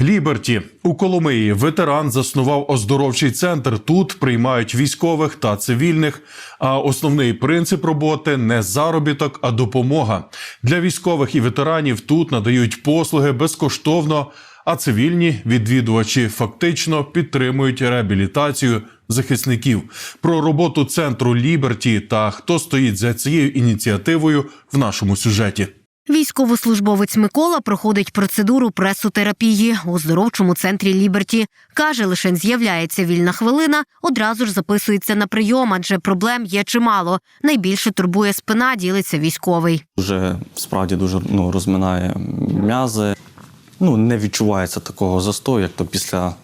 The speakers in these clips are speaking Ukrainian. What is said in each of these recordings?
Ліберті у Коломиї ветеран заснував оздоровчий центр. Тут приймають військових та цивільних. А основний принцип роботи не заробіток, а допомога для військових і ветеранів. Тут надають послуги безкоштовно. А цивільні відвідувачі фактично підтримують реабілітацію захисників. Про роботу центру Ліберті та хто стоїть за цією ініціативою в нашому сюжеті. Військовослужбовець Микола проходить процедуру пресотерапії у здоровчому центрі Ліберті. Каже, лише з'являється вільна хвилина, одразу ж записується на прийом, адже проблем є чимало. Найбільше турбує спина, ділиться військовий. Дуже справді дуже ну, розминає м'язи. Ну, не відчувається такого застою, як то після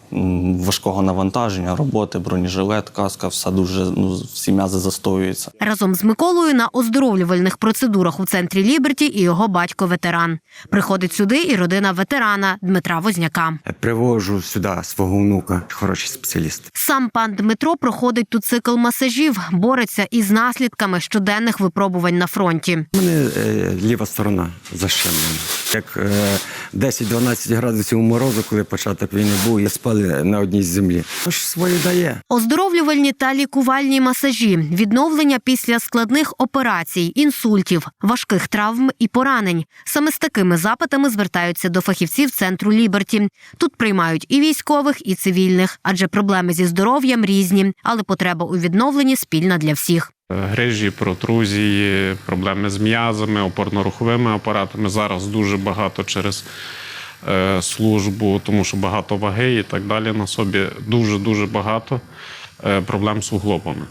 важкого навантаження, роботи, бронежилет, каска, все дуже ну, всі м'язи застоюються. Разом з Миколою на оздоровлювальних процедурах у центрі Ліберті і його батько ветеран. Приходить сюди і родина ветерана Дмитра Возняка. Привожу сюди свого внука, хороший спеціаліст. Сам пан Дмитро проходить тут цикл масажів, бореться із наслідками щоденних випробувань на фронті. У мене е, ліва сторона защемлена. Як е, 10-12 градусів морозу, коли початок війни був, і спали на одній землі. Ж своє дає. Оздоровлювальні та лікувальні масажі, відновлення після складних операцій, інсультів, важких травм і поранень. Саме з такими запитами звертаються до фахівців центру Ліберті. Тут приймають і військових, і цивільних, адже проблеми зі здоров'ям різні, але потреба у відновленні спільна для всіх. Грижі, протрузії, проблеми з м'язами, опорно-руховими апаратами. Зараз дуже багато через е, службу, тому що багато ваги і так далі на собі. Дуже дуже багато е, проблем з суглобами.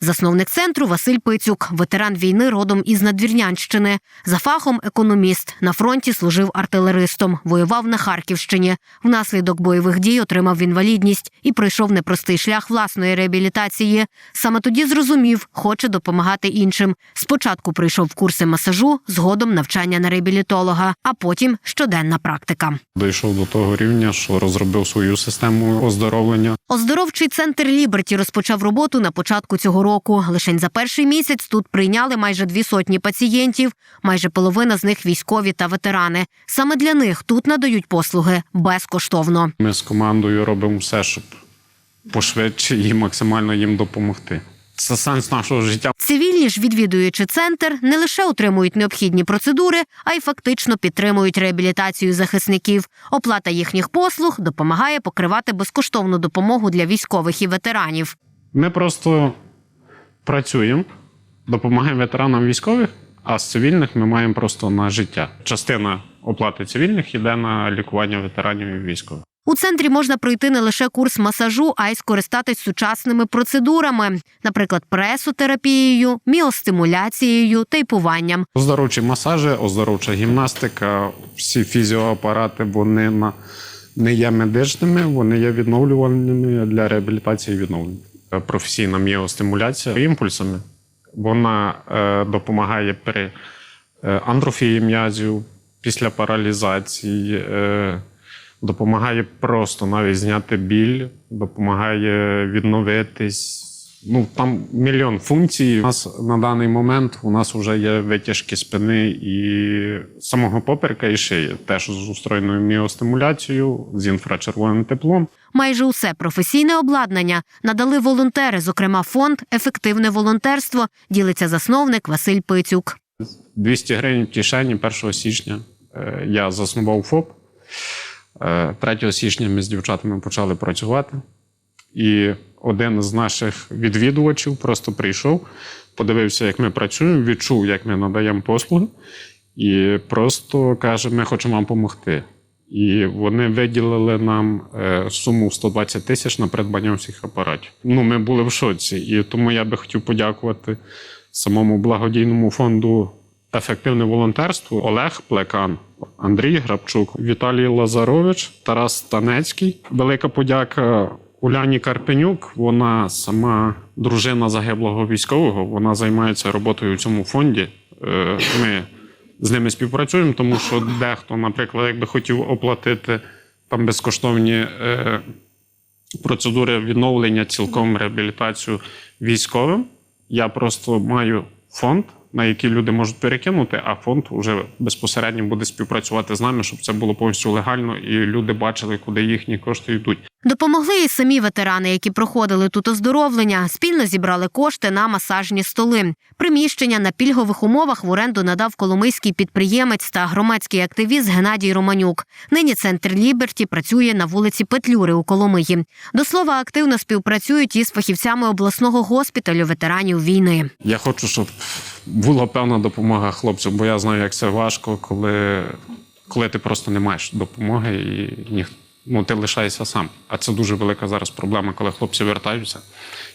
Засновник центру Василь Пицюк, ветеран війни родом із Надвірнянщини. За фахом економіст. На фронті служив артилеристом, воював на Харківщині. Внаслідок бойових дій отримав інвалідність і пройшов непростий шлях власної реабілітації. Саме тоді зрозумів, хоче допомагати іншим. Спочатку прийшов курси масажу, згодом навчання на реабілітолога, а потім щоденна практика. Дійшов до того рівня, що розробив свою систему оздоровлення. Оздоровчий центр Ліберті розпочав роботу на початку цього року. Лишень за перший місяць тут прийняли майже дві сотні пацієнтів, майже половина з них військові та ветерани. Саме для них тут надають послуги безкоштовно. Ми з командою робимо все, щоб пошвидше і максимально їм допомогти. Це сенс нашого життя. Цивільні ж, відвідуючи центр, не лише отримують необхідні процедури, а й фактично підтримують реабілітацію захисників. Оплата їхніх послуг допомагає покривати безкоштовну допомогу для військових і ветеранів. Ми просто працюємо, допомагаємо ветеранам військових, а з цивільних ми маємо просто на життя. Частина оплати цивільних йде на лікування ветеранів і військових. У центрі можна пройти не лише курс масажу, а й скористатись сучасними процедурами, наприклад, пресотерапією, міостимуляцією, тейпуванням. Оздоровчі масажі, оздоровча гімнастика, всі фізіоапарати вони на, не є медичними, вони є відновлювальними для реабілітації і відновлення. Е, Професійна міостимуляція імпульсами вона е, допомагає при е, андрофії м'язів, після паралізації, допомагає просто навіть зняти біль, допомагає відновитись. Ну там мільйон функцій. У нас на даний момент у нас вже є витяжки спини і самого поперека і шиї, теж з устроєною міостимуляцією, з інфрачервоним теплом. Майже усе професійне обладнання надали волонтери, зокрема фонд Ефективне волонтерство ділиться засновник Василь Пицюк. 200 гривень в кишені 1 січня е, я заснував ФОП. Е, 3 січня ми з дівчатами почали працювати. І один з наших відвідувачів просто прийшов, подивився, як ми працюємо, відчув, як ми надаємо послуги, і просто каже: ми хочемо вам допомогти. І вони виділили нам е, суму в 120 тисяч на придбання всіх апаратів. Ну, ми були в шоці. І тому я би хотів подякувати самому благодійному фонду Ефективне волонтерство Олег Плекан, Андрій Грабчук, Віталій Лазарович, Тарас Станецький. Велика подяка Уляні Карпенюк. Вона сама дружина загиблого військового. Вона займається роботою у цьому фонді. Е, Ми з ними співпрацюємо, тому що дехто, наприклад, якби хотів оплатити там безкоштовні е, процедури відновлення, цілком реабілітацію військовим. Я просто маю фонд, на які люди можуть перекинути, а фонд вже безпосередньо буде співпрацювати з нами, щоб це було повністю легально і люди бачили, куди їхні кошти йдуть. Допомогли і самі ветерани, які проходили тут оздоровлення, спільно зібрали кошти на масажні столи. Приміщення на пільгових умовах в оренду надав коломийський підприємець та громадський активіст Геннадій Романюк. Нині центр Ліберті працює на вулиці Петлюри у Коломиї. До слова, активно співпрацюють із фахівцями обласного госпіталю ветеранів війни. Я хочу, щоб була певна допомога хлопцям, бо я знаю, як це важко, коли, коли ти просто не маєш допомоги і ніх, ну, ти лишаєшся сам. А це дуже велика зараз проблема, коли хлопці вертаються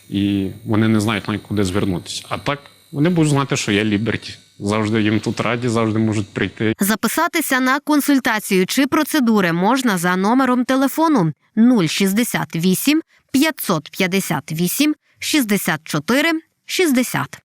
і вони не знають навіть куди звернутися. А так вони будуть знати, що є Ліберті. Завжди їм тут раді, завжди можуть прийти. Записатися на консультацію чи процедури можна за номером телефону 068 558 64 60.